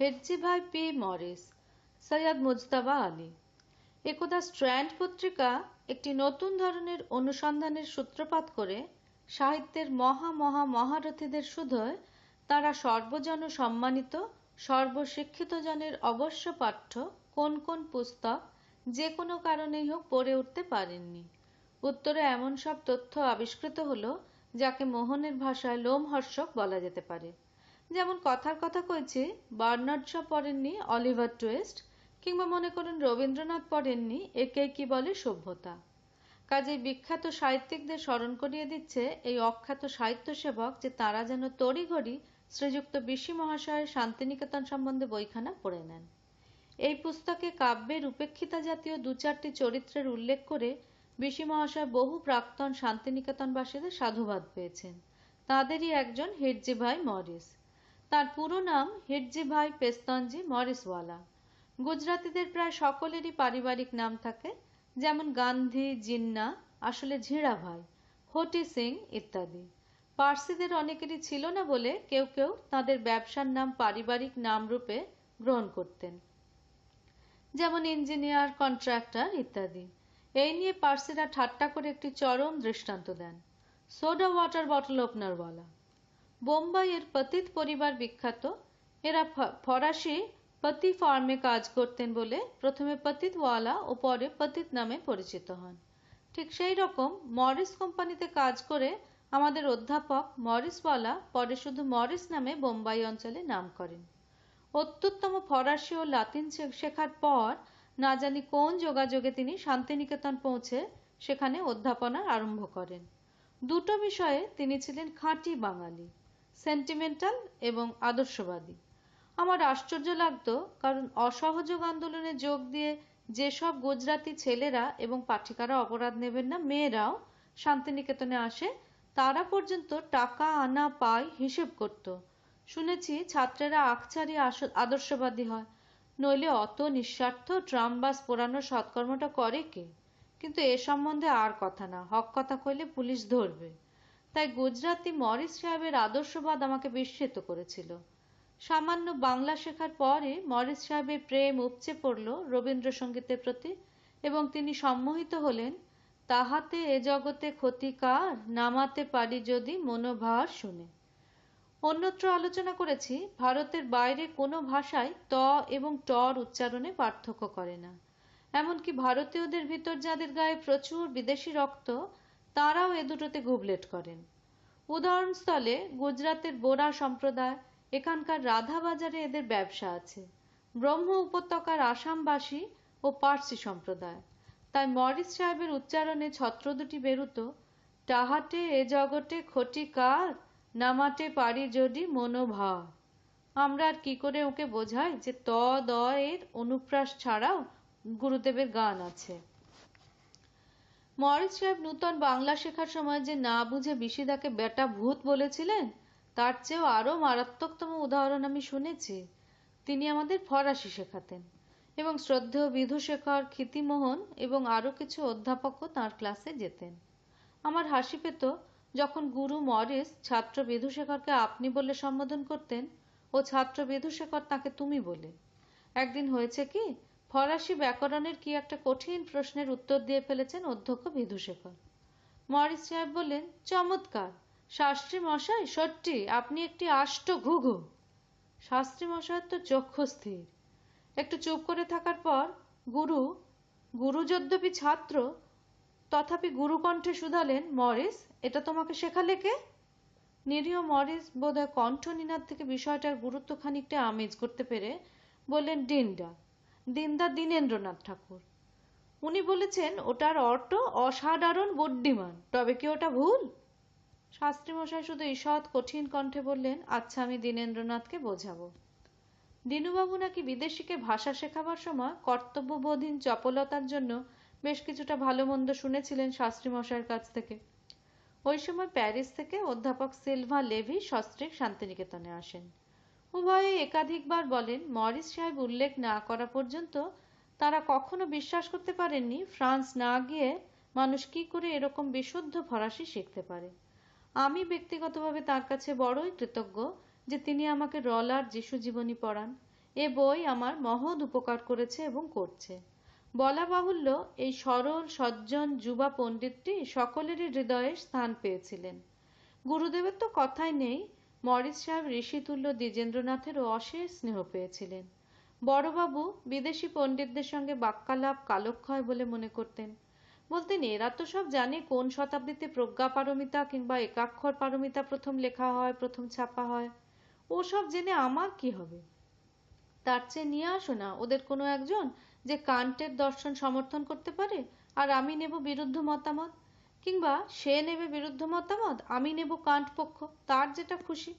হেডজি ভাই P. Morris, Syed Mujtaba Ali. একদা Strand পত্রিকা একটি নতুন ধরনের অনুসন্ধানের সূত্রপাত করে সাহিত্যের মহা মহা মহারথীদের শুধোয় তারা সর্বজন সম্মানিত, সর্বশিক্ষিত জনের অবশ্য পাঠ্য কোন কোন পুস্তক যে কোনো কারণেই হোক পড়ে উঠতে পারেননি। উত্তরে এমন সব তথ্য আবিষ্কৃত হলো যাকে মোহনের ভাষায় লোমহর্ষক বলা যেতে পারে। যেমন কথার কথা কইছি, বার্নার্ড শ পড়েননি, অলিভার টুয়েস্ট, কিংবা মনে করেন রবীন্দ্রনাথ পড়েননি, একে কি বলে সভ্যতা। কাজেই বিখ্যাত সাহিত্যিকদের স্মরণ করিয়ে দিচ্ছে এই অখ্যাত সাহিত্য সেবক যে তারা যেন তড়িঘড়ি শ্রীযুক্ত বিশি মহাশয়ের শান্তিনিকেতন সম্বন্ধে বইখানা পড়ে নেন। এই পুস্তকে কাব্যের উপেক্ষিতা জাতীয় দু চারটি চরিত্রের উল্লেখ করে বিশি মহাশয় বহু প্রাক্তন শান্তিনিকেতনবাসীদের সাধুবাদ পেয়েছেন। তাদেরই একজন হিরজি ভাই মরিস। তার পুরো নাম হিরজি ভাই পেস্তনজি মরিসওয়ালা। গুজরাতিদের প্রায় সকলেরই পারিবারিক নাম থাকে, যেমন গান্ধী, জিন্না, আসলে ঝিঁড়া ভাই, হটি সিং ইত্যাদি। পার্সিদের অনেকেরই ছিল না বলে কেউ কেউ তাদের ব্যবসার নাম পারিবারিক নাম রূপে গ্রহণ করতেন, যেমন ইঞ্জিনিয়ার, কন্ট্রাক্টর ইত্যাদি। এই নিয়ে পার্সিরা ঠাট্টা করে একটি চরম দৃষ্টান্ত দেন। সোডা ওয়াটার বটল ওপনার বলা বোম্বাইয়ের পতিত পরিবার বিখ্যাত। এরা ফরাসি পতি ফার্মে কাজ করতেন বলে প্রথমে পতিতওয়ালা ও পরে পতিত নামে পরিচিত হন। ঠিক সেই রকম মরিস কোম্পানিতে কাজ করে আমাদের অধ্যাপক মরিসওয়ালা পরে শুধু মরিস নামে বোম্বাই অঞ্চলে নাম করেন। অত্যুত্তম ফরাসি ও লাতিন শেখার পর না জানি কোন যোগাযোগে তিনি শান্তিনিকেতন পৌঁছে সেখানে অধ্যাপনা আরম্ভ করেন। দুটো বিষয়ে তিনি ছিলেন খাঁটি বাঙালি। সেন্টিমেন্টাল এবং আদর্শবাদী। আমার আশ্চর্য লাগতো কারণ অসহযোগ আন্দোলনে যোগ দিয়ে যেসব গুজরাতি ছেলেরা এবং পাঠিকারা অপরাধ নেবেন না, মেয়েরাও শান্তিনিকেতনে আসে, তারা পর্যন্ত টাকা আনা পায় হিসেব করত। শুনেছি ছাত্রেরা আখচারি আদর্শবাদী হয়। নইলে অত নিঃস্বার্থ ট্রাম বাস পোড়ানোর সৎকর্মটা করে কে? কিন্তু এ সম্বন্ধে আর কথা না। হক কথা কইলে পুলিশ ধরবে। তাই গুজরাতি মরিস সাহেবের আদর্শবাদ আমাকে বিস্মিত করেছিল। সামান্য বাংলা শেখার পরে মরিস সাহেবের প্রেম উপচে পড়ল রবীন্দ্রসঙ্গীতের প্রতি এবং তিনি সম্মোহিত হলেন, তাহাতে এ জগতে ক্ষতিকার নামাতে পারি যদি মনোভার শুনে। অন্যত্র আলোচনা করেছি, ভারতের বাইরে কোনো ভাষায় ত এবং টর উচ্চারণে পার্থক্য করে না। এমনকি ভারতীয়দের ভিতর যাদের গায়ে প্রচুর বিদেশি রক্ত তারাও এ দুটোতে গুবলেট করেন। উদাহরণস্থলে গুজরাতের বোরা সম্প্রদায়, এখানকার রাধা বাজারে এদের ব্যবসা আছে। ব্রহ্ম উপত্যকার আসামবাসী ও পার্সি সম্প্রদায়। তাই মরিস সাহেবের উচ্চারণে ছত্র দুটি বেরুত, টাহাটে এ জগতে খটি কার, নামাটে পারি যদি মনোভা আমরা আর কি করে ওকে বোঝাই যে ত, দ, এর অনুপ্রাস ছাড়াও গুরুদেবের গান আছে। মরিস সাহেব নূতন বাংলা শেখার সময় যে না বুঝে বিশিদাকে বেটা ভূত বলেছিলেন, তার চেয়েও আরও মারাত্মকতম উদাহরণ আমি শুনেছি। তিনি আমাদের ফরাসি শেখাতেন এবং শ্রদ্ধেয় বিধুশেখর ক্ষিতিমোহন এবং আরও কিছু অধ্যাপকও তাঁর ক্লাসে যেতেন। আমার হাসি পেত যখন গুরু মরিস ছাত্র বিধুশেখরকে আপনি বলে সম্বোধন করতেন ও ছাত্র বিধুশেখর তাকে তুমি বলে। একদিন হয়েছে কি ফরাসি ব্যাকরণের কি একটা কঠিন প্রশ্নের উত্তর দিয়ে ফেলেছেন অধ্যক্ষ বিধুশেখর মরিস সাহেব বললেন, চমৎকার। শাস্ত্রী মশাই, সত্যি, আপনি একটি আষ্ট ঘুঘু। শাস্ত্রী মশাইয়ের তো চক্ষু স্থির। একটু চুপ করে থাকার পর গুরু গুরু যদ্যপি ছাত্র, তথাপি গুরুকণ্ঠে শুধালেন, মরিস, এটা তোমাকে শেখালে কে? নিরীহ মরিস বোধহয় কণ্ঠ নিনাদ থেকে বিষয়টার গুরুত্ব খানিকটা আমেজ করতে পেরে বললেন, ডিন্ডা দিনদা দীনেন্দ্রনাথ ঠাকুর। উনি বলেছেন, ওটার অর্থ অসাধারণ বুদ্ধিমান। তবে কি ওটা ভুল? শাস্ত্রীমশাই শুধু ঈষৎ কঠিন কণ্ঠে বললেন আচ্ছা আমি দীনেন্দ্রনাথকে বোঝাবো। দীনুবাবু নাকি বিদেশিকে ভাষা শেখাবার সময় কর্তব্যবোধীন চপলতার জন্য বেশ কিছুটা ভালো মন্দ শুনেছিলেন শাস্ত্রী মশাইয়ের কাছ থেকে। ওই সময় প্যারিস থেকে অধ্যাপক সিলভা লেভি সস্ত্রিক শান্তিনিকেতনে আসেন। উভয়ে একাধিকবার বলেন, মরিস সাহেব উল্লেখ না করা পর্যন্ত তারা কখনো বিশ্বাস করতে পারেননি ফ্রান্স না গিয়ে মানুষ কি করে এরকম বিশুদ্ধ ফরাসি শিখতে পারে। আমি ব্যক্তিগতভাবে তার কাছে বড়ই কৃতজ্ঞ যে তিনি আমাকে রলার যিশু জীবনী পড়ান। এ বই আমার মহৎ উপকার করেছে এবং করছে। বলা বাহুল্য, এই সরল, সজ্জন, যুবা পণ্ডিতটি সকলেরই হৃদয়ে স্থান পেয়েছিলেন। গুরুদেবের তো কথাই নেই মরিস সাহেব ঋষিতুল্য দ্বিজেন্দ্রনাথেরও অশেষ স্নেহ পেয়েছিলেন। বড়বাবু বিদেশি পণ্ডিতদের সঙ্গে বাক্যালাপ, কালক্ষয় বলে মনে করতেন। বলতেন, এরা তো সব জানে কোন শতাব্দীতে প্রজ্ঞা পারমিতা কিংবা একাক্ষর পারমিতা প্রথম লেখা হয়, প্রথম ছাপা হয়। ও সব জেনে আমার কি হবে? তার চেয়ে নিয়ে আসো না, ওদের কোনো একজন যে কান্টের দর্শন সমর্থন করতে পারে? আর আমি নেব বিরুদ্ধ মতামত। কিংবা সে নেবে বিরুদ্ধ মতামত, আমি নেব কান্ট পক্ষ তার যেটা খুশি।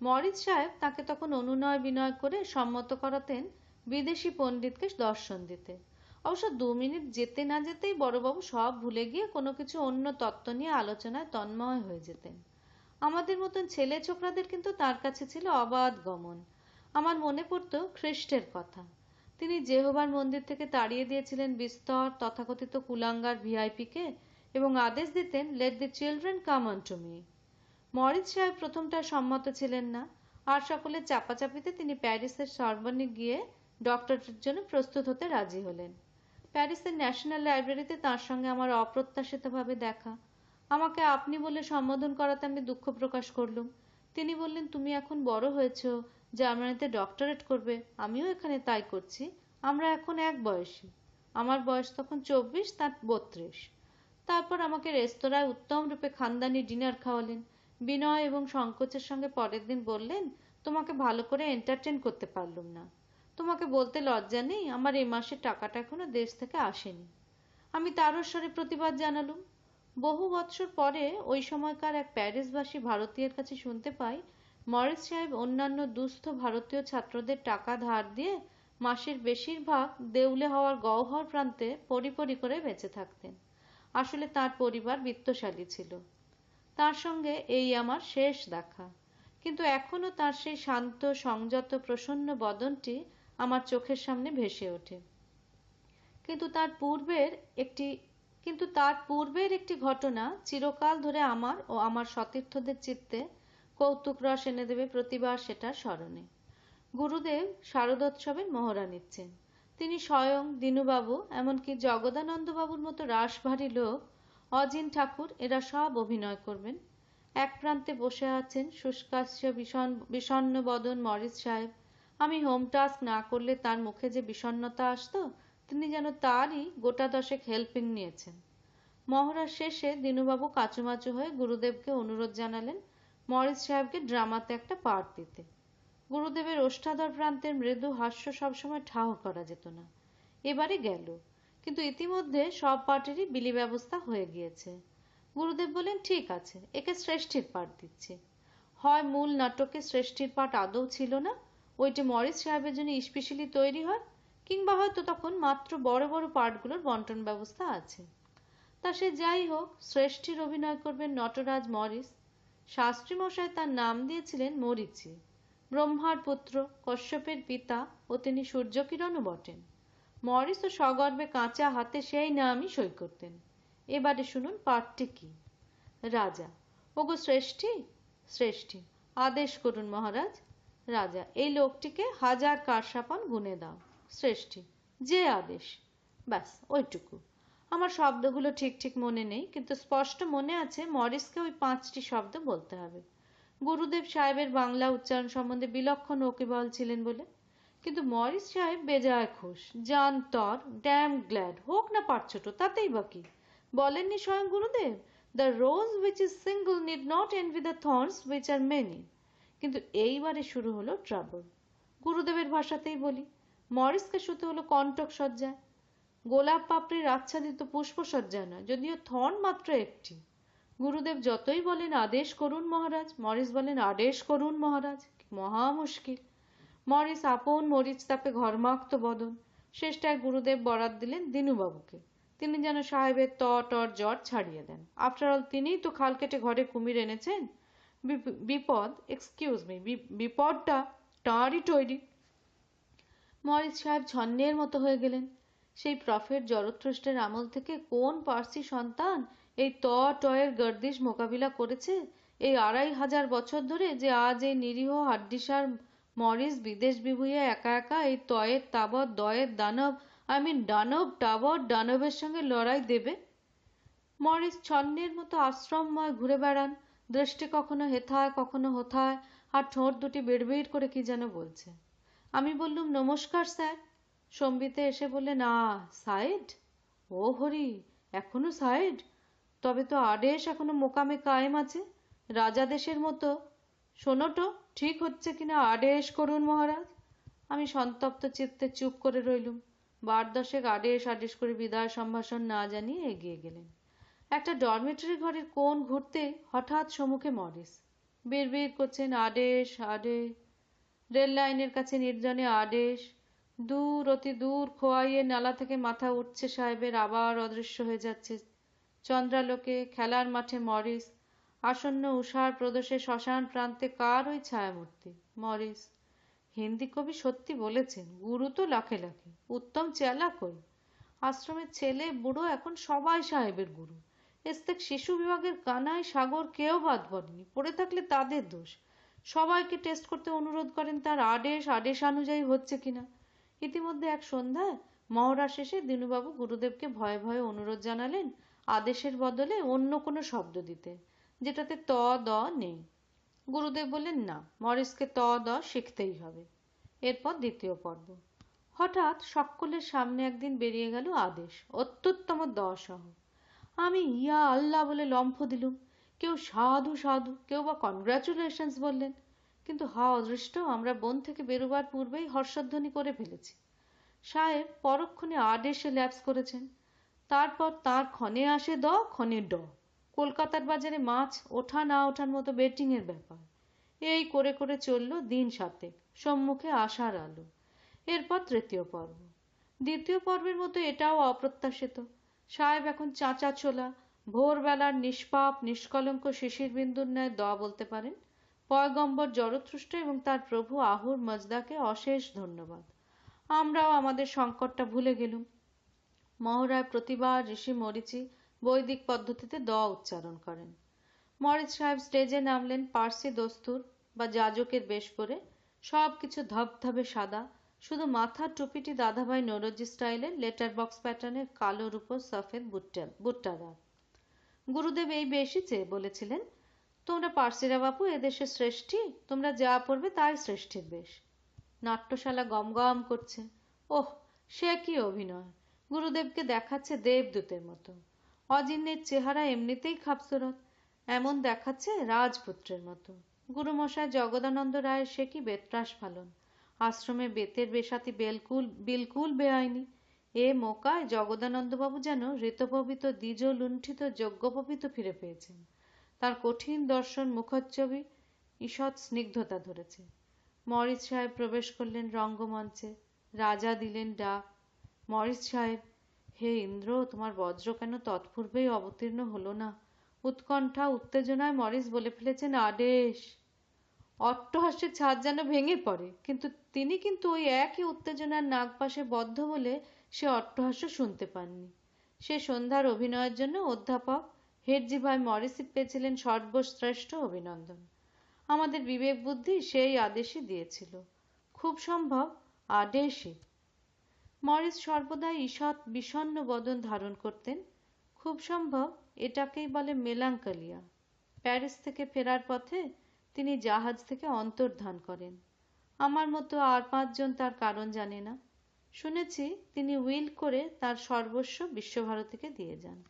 মরিস সাহেব তাকে তখন অনুনয় বিনয় করে সম্মত করাতেন বিদেশি পণ্ডিতকে দর্শন দিতে। অবশ্য দু মিনিট যেতে না যেতেই বড়বাবু সব ভুলে গিয়ে কোনো কিছু অন্য তত্ত্ব নিয়ে আলোচনায় তন্ময় হয়ে যেতেন। আমাদের মতন ছেলে ছোকরাদের কিন্তু তার কাছে ছিল অবাধ গমন। আমার মনে পড়তো খ্রিস্টের কথা। তিনি জেহোবার মন্দির থেকে তাড়িয়ে দিয়েছিলেন বিস্তর তথাকথিত কুলাঙ্গার ভিআইপিকে এবং আদেশ দিতেন let the children come on to me Morris সাহেব প্রথমটা সম্মত ছিলেন না। আর সকলের চাপাচাপিতে তিনি প্যারিসের সর্বনে গিয়ে ডক্টরেটের জন্য প্রস্তুত হতে রাজি হলেন। প্যারিসের ন্যাশনাল লাইব্রেরিতে তার সঙ্গে আমার অপ্রত্যাশিতভাবে দেখা। আমাকে আপনি বলে সম্বোধন করাতে আমি দুঃখ প্রকাশ করলুম। তিনি বললেন, তুমি এখন বড় হয়েছ, জার্মানিতে ডক্টরেট করবে। আমিও এখানে তাই করছি। আমরা এখন এক বয়সী। আমার বয়স তখন চব্বিশ, তার বত্রিশ। তারপর আমাকে রেস্তোরাঁয় উত্তম রূপে খানদানি ডিনার খাওয়ালেন। বিনয় এবং সংকোচের সঙ্গে পরের দিন বললেন, তোমাকে ভালো করে এন্টারটেন করতে পারলুম না। তোমাকে বলতে লজ্জা নেই, আমার এ মাসের টাকাটা এখনও দেশ থেকে আসেনি। আমি তারস্বরে প্রতিবাদ জানালুম। বহু বৎসর পরে ওই সময়কার এক প্যারিসবাসী ভারতীয়ের কাছে শুনতে পাই, মরিস সাহেব অন্যান্য দুস্থ ভারতীয় ছাত্রদের টাকা ধার দিয়ে মাসের বেশিরভাগ দেউলে হওয়ার গহ্বর প্রান্তে পরিপরি করে বেঁচে থাকতেন। আসলে তার পরিবার বিত্তশালী ছিল। তার সঙ্গে এই আমার শেষ দেখা। কিন্তু এখনও তার সেই শান্ত, সংযত, প্রসন্ন বদনটি আমার চোখের সামনে ভেসে ওঠে। কিন্তু তার পূর্বের একটি, কিন্তু তার পূর্বের একটি ঘটনা চিরকাল ধরে আমার ও আমার সতীর্থদের চিত্তে কৌতুক রস এনে দেবে প্রতিবার সেটার স্মরণে। গুরুদেব শারদোৎসবের মহড়া নিচ্ছেন। তিনি স্বয়ং দীনুবাবু, এমনকি জগদানন্দবাবুর মতো রাসভারী লোক, অজিন ঠাকুর, এরা সব অভিনয় করবেন। এক প্রান্তে বসে আছেন শুষ্কাস্য বিষণ বিষণ্ন বদন মরিস সাহেব। আমি হোম টাস্ক না করলে তার মুখে যে বিষণ্নতা আসতো, তিনি যেন তারই গোটা দশেক হেল্পিং নিয়েছেন। মহড়ার শেষে দীনুবাবু কাচুমাচু হয়ে গুরুদেবকে অনুরোধ জানালেন মরিস সাহেবকে ড্রামাতে একটা পার্ট দিতে। গুরুদেবের ওষ্ঠাধর প্রান্তের মৃদু হাস্য সবসময় ঠাহ করা যেত না। এবারে গেল। কিন্তু ইতিমধ্যে সব পার্টেরই বিলি ব্যবস্থা হয়ে গিয়েছে। গুরুদেব বলেন ঠিক আছে, একে শ্রেষ্ঠীর পাঠ দিচ্ছি। হয়, মূল নাটকে শ্রেষ্ঠীর পাঠ আদৌ ছিল না? ওইটি মরিস সাহেবের জন্য স্পেশালি তৈরি হয়? কিংবা হয়তো তখন মাত্র বড় বড় পার্টগুলোর বন্টন ব্যবস্থা আছে? তা সে যাই হোক, শ্রেষ্ঠীর অভিনয় করবেন নটরাজ মরিস শাস্ত্রী মশাই তার নাম দিয়েছিলেন মরিচি ব্রহ্মার পুত্র কশ্যপের পিতা ও তিনি সূর্যকিরণও বটেন। মরিস ও সগর্বে কাঁচা হাতে সেই নামই সই করতেন। এবারে শুনুন পাঠটি কি? রাজা, ওগো শ্রেষ্ঠী? শ্রেষ্ঠী, আদেশ করুন মহারাজ। রাজা, এই লোকটিকে হাজার কারসাপান গুনে দাও। শ্রেষ্ঠী, যে আদেশ। ব্যাস, ওইটুকু। আমার শব্দগুলো ঠিক ঠিক মনে নেই, কিন্তু স্পষ্ট মনে আছে মরিসকে ওই পাঁচটি শব্দ বলতে হবে। গুরুদেব সাহেবের বাংলা উচ্চারণ সম্বন্ধে বিলক্ষণ ওকিবল ছিলেন বলে। কিন্তু মরিস সাহেব বেজায় খুশ। জান তর, ড্যাম গ্ল্যাড, হোক না পাঠ ছোট, তাতেই বাকি বলেননি স্বয়ং গুরুদেব? The rose which is single need not envy the thorns which are many. কিন্তু এইবারে শুরু হলো ট্রাবল। গুরুদেবের ভাষাতেই বলি, মরিসকে শুতে হলো কণ্টক সজ্জায় গোলাপ পাপড়ির আচ্ছাদিত পুষ্প সজ্জায় নয়, যদিও থর্ন মাত্র একটি। গুরুদেব যতই বলেন আদেশ করুন মহারাজ, মরিস বলেন আদেশ করুন মহারাজ, মহা মুশকিল। মরিস আপন মরিচ তাপে ঘর্মাক্ত বদন। শেষটায় গুরুদেব বরাত দিলেন দিনুবাবুকে। তিনি যেন সাহেবের ত টর জ্বর ছাড়িয়ে দেন। আফটার অল তিনিই তো খাল কেটে ঘরে কুমির এনেছেন। বিপদ এক্সকিউজ মি বিপদটা তাঁরই তৈরি। মরিস সাহেব ছন্নের মতো হয়ে গেলেন। সেই প্রফেট জরথ্রষ্টের আমল থেকে কোন পার্সি সন্তান এই ত টয়ের গর্দিশ মোকাবিলা করেছে। এই আড়াই হাজার বছর ধরে যে আজ এই নিরীহ হাড্ডিসার মরিস বিদেশ বিভুঁইয়ে একা একা এই তয়ের তাবৎ, দয়ের দানব আই মিন দানব টাবর দানবের সঙ্গে লড়াই দেবে। মরিস ছন্নের মতো আশ্রমময় ঘুরে বেড়ান। দৃষ্টি কখনো হেথায়, কখনো হোথায়, আর ঠোঁট দুটি বিড়বিড় করে কি যেন বলছে। আমি বললুম, নমস্কার স্যার। সম্বিতে এসে বললে, না, সাইড? ও হরি, এখনও সাইড? তবে তো আদেশ এখনও মোকামে কায়েম আছে। রাজা দেশের মতো। শোনোটো, ঠিক হচ্ছে কিনা আদেশ করুন মহারাজ? আমি সন্তপ্ত চিত্তে চুপ করে রইলুম। বার দশেক আদেশ আদেশ করে বিদায় সম্ভাষণ না জানিয়ে এগিয়ে গেলেন। একটা ডরমেটরি ঘরের কোণ ঘুরতে হঠাৎ সম্মুখে মরিস। বিড়বিড় করছেন, আদেশ আদেশ। রেল লাইনের কাছে নির্জনে আদেশ। দূর, অতি দূর, খোয়াইয়ে নালা থেকে মাথা উঠছে সাহেবের, আবার অদৃশ্য হয়ে যাচ্ছে চন্দ্রালোকে খেলার মাঠে মরিস, আসন্ন উষার প্রদেশে শ্মশান প্রান্তে কার ওই ছায়ামূর্তি? মরিস, হিন্দি কবি সত্যি বলেছেন, গুরু তো লাখে লাখে, উত্তম চেলা কই? আশ্রমের ছেলে, বুড়ো এখন সবাই সাহেবের গুরু। এস্তেক শিশু বিভাগের কানাই, সাগর কেউ বাদ পড়েনি, পড়ে থাকলে তাদের দোষ। সবাইকে টেস্ট করতে অনুরোধ করেন, তার আদেশ আদেশ অনুযায়ী হচ্ছে কিনা? ইতিমধ্যে এক সন্ধ্যায় মহড়া শেষে দিনুবাবু গুরুদেবকে ভয়ে ভয়ে অনুরোধ জানালেন আদেশের বদলে অন্য কোনো শব্দ দিতে, যেটাতে ত, দ নেই। গুরুদেব বললেন, না মরিসকে ত, দ শিখতেই হবে। এরপর দ্বিতীয় পর্ব। হঠাৎ সকলের সামনে একদিন বেরিয়ে গেল আদেশ, অত্যুত্তম দ সহ। আমি ইয়া আল্লাহ বলে লম্ফ দিলুম। কেউ সাধু সাধু, কেউ বা কনগ্রাচুলেশনস বললেন। কিন্তু হা অদৃষ্ট, আমরা বন থেকে বেরোবার পূর্বেই হর্ষধ্বনি করে ফেলেছি। সাহেব পরক্ষণে আদেশে ল্যাপস করেছেন। তারপর তার ক্ষণে আসে দ, ক্ষণে ড। কলকাতার বাজারে মাছ ওঠা না ওঠার মতো বেটিং এর ব্যাপার। এই করে করে চলল দিন সাতেক, সম্মুখে আসার আলো। এরপর তৃতীয় পর্ব। দ্বিতীয় পর্বের মতো এটাও অপ্রত্যাশিত। সাহেব এখন চাঁচা ছোলা, ভোরবেলার নিষ্পাপ, নিষ্কলঙ্ক শিশির বিন্দুর ন্যায় দ বলতে পারেন। পয়গম্বর জরথ্রুষ্ট এবং তার প্রভু আহুর মজদাকে অশেষ ধন্যবাদ। আমরাও আমাদের সংকটটা ভুলে গেলুম। মহড়ায় প্রতিবার ঋষি মরিচি বৈদিক পদ্ধতিতে দ উচ্চারণ করেন। মরিচ সাহেব স্টেজে নামলেন পার্সি দস্তুর বা যাজকের বেশ করে। সব কিছু ধবধবে সাদা। শুধু মাথার টুপিটি দাদাভাই নরজি স্টাইলের লেটার বক্স প্যাটার্নের কালোর উপর সফেদ বুট্টা বুট্টাদার গুরুদেব এই বেশি চেয়ে বলেছিলেন, তোমরা পার্সিরা বাপু এদেশে শ্রেষ্ঠী। তোমরা যা পড়বে তাই শ্রেষ্ঠীর বেশ। নাট্যশালা গম গম করছে। ওহ, সে কি অভিনয়! গুরুদেবকে দেখাচ্ছে দেবদূতের মতো। অজিন্নের চেহারা এমনিতেই খাপসরত এমন দেখাচ্ছে রাজপুত্রের মতো। গুরুমশাই জগদানন্দ রায়ের সে কি বেত্রাস ফালন আশ্রমে বেতের বেশাতি বেলকুল, বিলকুল বেআইনি। এ মোকায় জগদানন্দবাবু যেন ঋতপবিত, দ্বিজ লুণ্ঠিত, যজ্ঞপবিত ফিরে পেয়েছেন। তার কঠিন দর্শন মুখচ্ছবি ঈষৎ স্নিগ্ধতা ধরেছে। মরিস সাহেব প্রবেশ করলেন রঙ্গমঞ্চে। রাজা দিলেন ডাক। মরিস সাহেব, হে ইন্দ্র, তোমার বজ্র কেন তৎপূর্বেই অবতীর্ণ হলো না? উৎকণ্ঠা উত্তেজনায় মরিস বলে ফেলেছেন, আদেশ। অট্টহাস্যের ছাদ যেন ভেঙে পড়ে, কিন্তু তিনি কিন্তু ওই একই উত্তেজনার নাগপাশে বদ্ধ বলে সে অট্টহাস্য শুনতে পাননি। সে সন্ধ্যার অভিনয়ের জন্য অধ্যাপক হেডজি ভাই মরিসি পেয়েছিলেন সর্বশ্রেষ্ঠ অভিনন্দন। আমাদের বিবেক বুদ্ধি সেই আদেশই দিয়েছিল। খুব সম্ভব আদেশই। মরিস সর্বদাই ঈষৎ বিষণ্ন বদন ধারণ করতেন। খুব সম্ভব এটাকেই বলে মেলাঙ্কালিয়া। প্যারিস থেকে ফেরার পথে তিনি জাহাজ থেকে অন্তর্ধান করেন। আমার মতো আর পাঁচজন তার কারণ জানে না। শুনেছি তিনি উইল করে তার সর্বস্ব বিশ্বভারতীকে দিয়ে যান।